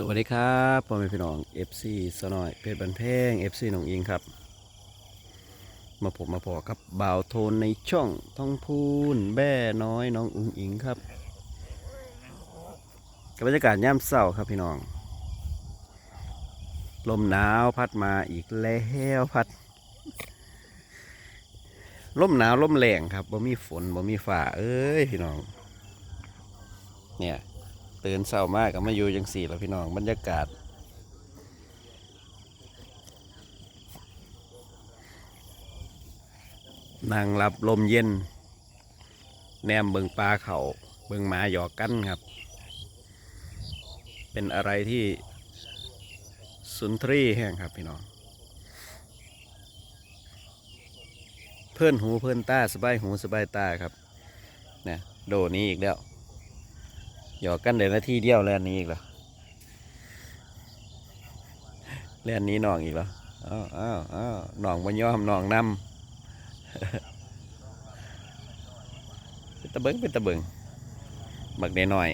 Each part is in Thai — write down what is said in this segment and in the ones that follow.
สวัสดีครับพ่อแม่พี่น้อง FC สนอยเพชรบันเพง FC หนองอิงครับ มาผมมาพอครับบ่าวโทนในช่องท่องพูนแบ่น้อยน้องอุ้งอิงครับกับบรรยากาศย่ำเศร้าครับพี่น้อง ลมหนาวพัดมาอีกแล้วพัดลมหนาวลมแรงครับบ่มีฝนบ่มีฝ่าเอ้ยพี่น้อง เนี่ย ตื่นเศร้ามากก็มาอยู่จังสี่แล้วพี่น้องบรรยากาศ นั่งรับลมเย็น แนมเบิงปลาเขาเบิงหมาหยอกกันครับ เป็นอะไรที่สุนทรีแห้งครับพี่น้อง เพื่อนหูเพื่อนตาสบายหูสบายตาครับเนี่ยโดนี้อีกแล้ว หยอกกันเดี๋ยวนาทีเดียวแลนนี้อีกเหรอแลนนี้น้องอีกเหรออ้าวอ้าวอ้าวน้องบ่ยอมน้องนำเป็นตะเบิงเป็นตะเบิงบักน้อย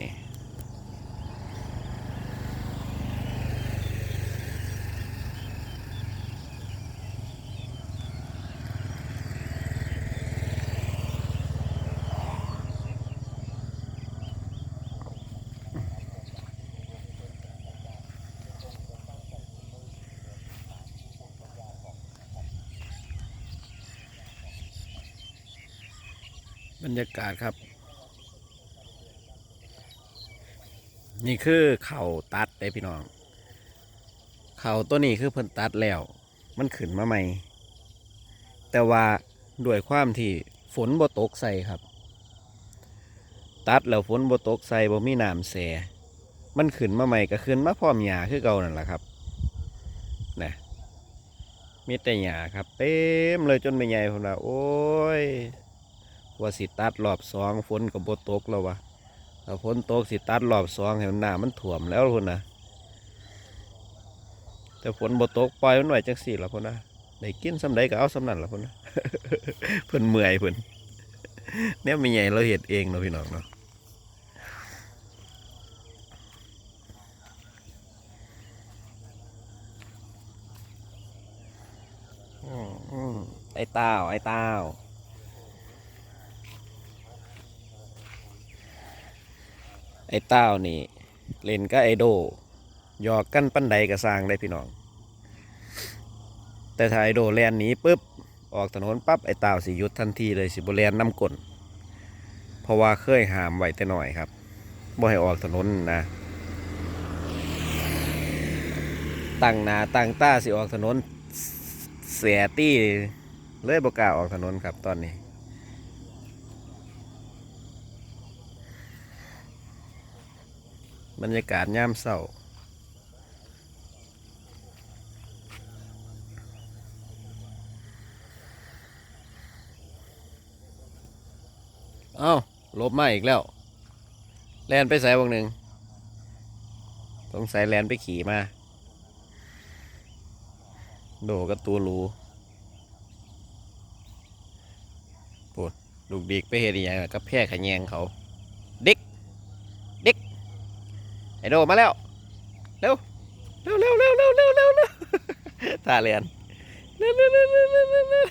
บรรยากาศครับ นี่คือเข่าตัดเด้พี่น้อง เข่าตัวนี้คือเพิ่นตัดแล้ว มันขึ้นมาใหม่ แต่ว่าด้วยความที่ฝนบ่ตกใส่ครับ ตัดแล้วฝนบ่ตกใส่บ่มีน้ำแส มันขึ้นมาใหม่ก็ขึ้นมาพร้อมหญ้าคือเก่านั่นแหละครับนะมีแต่หญ้าครับ เต็มเลยจนไม่ใหญ่พุ่นละโอ้ย ว่าสิตัดรอบสองฝนก็บ่ตกแล้ววะถ้าฝนตกสิตัดรอบสองให้มันหน้ามันถ่วมแล้วพุ่นนะแต่ฝนบตกปล่อยมันไว้จังสี่ละพุ่นนะได้กินสำใดก็เอาสำนั่นละพุ่นนะเพิ่นเมื่อยเพิ่นเนี่ยไม่ใหญ่เราเห็ดเองเนาะพี่น้องเนาะไอ้ต้าไอ้ต้า ไอ้เต้านี่ เล่นก็ไอโดหยอกกันปั้นใดก็สร้างได้พี่น้อง แต่ถ้าไอโดแลนหนีปุ๊บออกถนนปั๊บไอ้เต้าสิยุดทันทีเลยสิบแลนน้ำกลนเพราะว่าเคยหามไว้แต่หน่อยครับบ่ให้ออกถนนนะตั้งนาตั้งตาสิออกถนนเสียตี้เลยบกล้าออกถนนครับตอนนี้ บรรยากาศย่ามเศร้าเอ้าลบมาอีกแล้ว แลนไปใส่วงหนึ่งสงสัยแลนไปขี่มา โดกับตัวรูปวดลูกดีกไปเห็นอย่างกับแพร่ขยงเขาด็กเด็ก ไอโดมาแล้ว เร็ว เร็วเร็วเร็วเร็วเร็วเร็วเร็วตาเรียนเร็วเร็วเร็วเร็วเร็วเร็วเร็ว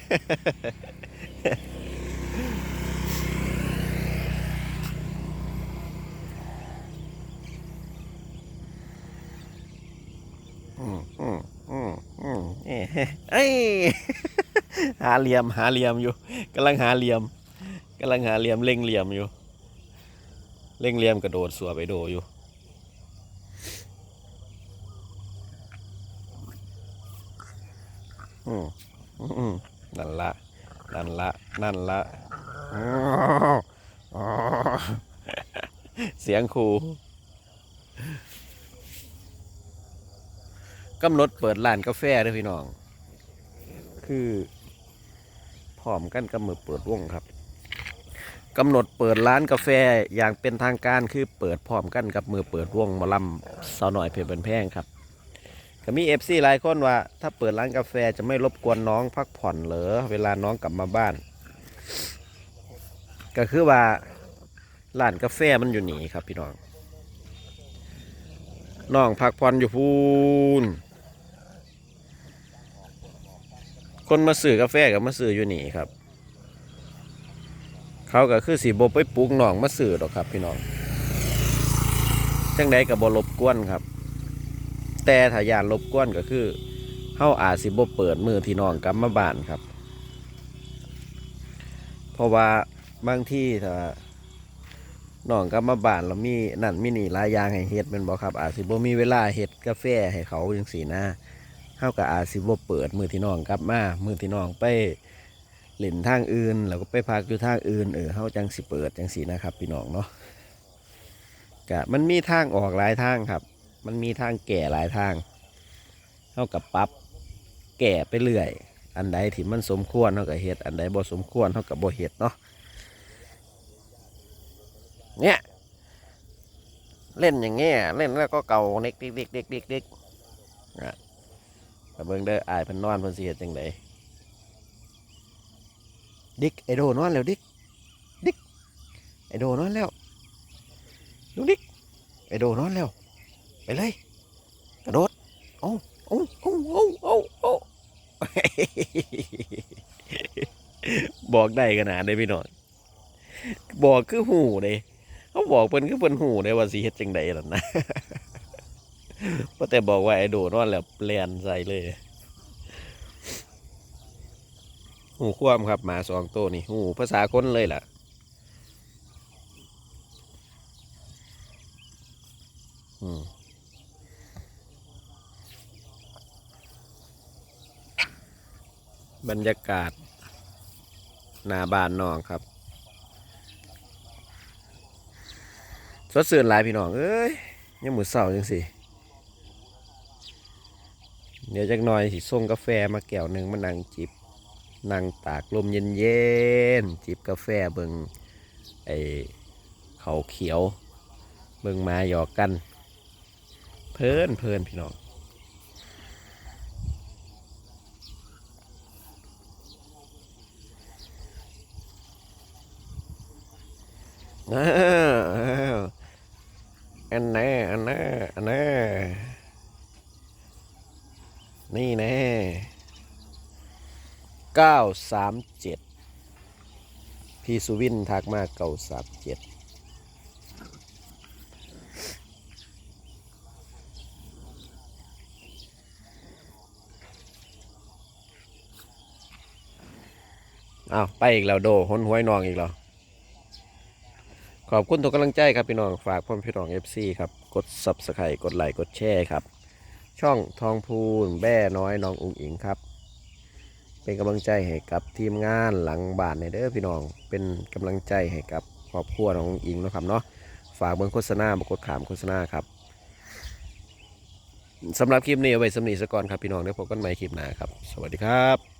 อืมอืมอืมอืมเอ้ยเอ้ยหาเหลี่ยมหาเหลี่ยมอยู่กำลังหาเหลี่ยมกำลังหาเหลี่ยมเล่งเหลี่ยมอยู่ เล่งเหลี่ยมกระโดดสัวไปโดอยู่ อืมอืมนั่นละ นั่นละ นั่นละอ๋ออ๋อเสียงครูกำหนดเปิดร้านกาแฟเด้วยพี่น้อง คือพร้อมกันกับมือเปิดวงครับกำหนดเปิดร้านกาแฟอย่างเป็นทางการคือเปิดพร้อมกันกับมือเปิดวงหมอลำสาวหน่อยเพชรบันแพงครับ ก็มีเอฟซีหลายคนว่า ถ้าเปิดร้านกาแฟจะไม่รบกวนน้องพักผ่อนเหรอเวลาน้องกลับมาบ้าน ก็คือว่าร้านกาแฟมันอยู่หนีครับพี่น้องน้องพักผ่อนอยู่พูนคนมาซื้อกาแฟกับมาซื้ออยู่นี่ครับ เขาก็คือสีบไปปลูกน้องมาซื้อดอกครับ พี่น้องจังใดกับบรบกวนครับ แต่ถ้ายานรบกวนก็คือเฮาอาจสิบ่เปิดมือที่น้องกลับมาบ้านครับ เพราะว่าบางที่ถ้าน้องกลับมาบ้านแล้วมีนั่นมีนี่หลายอย่างให้เฮ็ดแม่นบ่ครับอาจสิบ่มีเวลาเฮ็ดกาแฟให้เขาจังซี่นะเฮาก็อาจสิบ่เปิดมือที่น้องกลับมามือที่น้องไปเล่นทางอื่นแล้วก็ไปพักอยู่ทางอื่นเออเฮาจังสิเปิดจังซี่นะครับ พี่น้องเนาะก็มันมีทางออกหลายทางครับ มันมีทางแก่หลายทางเฮากับปรับแก่ไปเรื่อย อันใดที่มันสมควรเฮาก็เฮ็ดอันใดบ่สมควรเฮาก็บ่เฮ็ดเนาะเนี่ยเล่นอย่างเงี้ยเล่นแล้วก็เก่าเด็กเด็กเด็กเด็กเด็กเด็กนะแต่เบิ่งเด้ออายเพิ่นนอนพิ่นเฮ็ดจังไดดิกไอโดนอนแล้วดิกดิกไอโดนอนแล้วลุงดิกไอโดนอนแล้ว ไปเลย กระโดดโอ้โอ้โอ้โอ้โอ้โอ้บอกได้ขนาดได้พี่น้องบอกคือหูเลยเขาบอกเพิ่นคือเพิ่นหูเลยว่าสิเฮ็ดจังใดล่ะนะเพราะแต่บอกว่าไอ้โดนอนแล้วแลนใส่เลยหูความครับหมาสองตัวนี่หูภาษาคนเลยล่ะอืม บรรยากาศหน้าบ้านน้องครับ สดสื่นหลายพี่น้อง เอ้ยยังมือเสาจังสิเดี๋ยวจักหน่อยสิส่งกาแฟมาแก้วหนึ่งมานั่งจิบนั่งตากลมเย็นๆจิบกาแฟเบิงไอเขาเขียว เบิงมาหยอกกัน เพลินเพลินพี่น้อง อันแน่อันแน่อันแน่นี่แน่เก้าสามเจ็ดพี่สุวินทักมาเก้าสามเจ็ดอ้าวไปอีกแล้วโดหนหวยนองอีกแล้ว ขอบคุณทุกกำลังใจครับพี่น้องฝากพ่อพี่น้อง FC ครับกด Subscribe กดไลค์กดแชร์ครับ ช่องทองพูนแบ่น้อยน้องอุ๋งอิงครับ เป็นกำลังใจให้กับทีมงานหลังบ้านในเด้อพี่น้อง เป็นกำลังใจให้กับครอบครัวน้องอิงนะครับเนาะฝากเบิ่งโฆษณาบกดขามโฆษณาครับสำหรับคลิปนี้เอาไว้สำนีสก่อนครับพี่น้องเดี๋ยวพบกันใหม่คลิปหน้าครับ สวัสดีครับ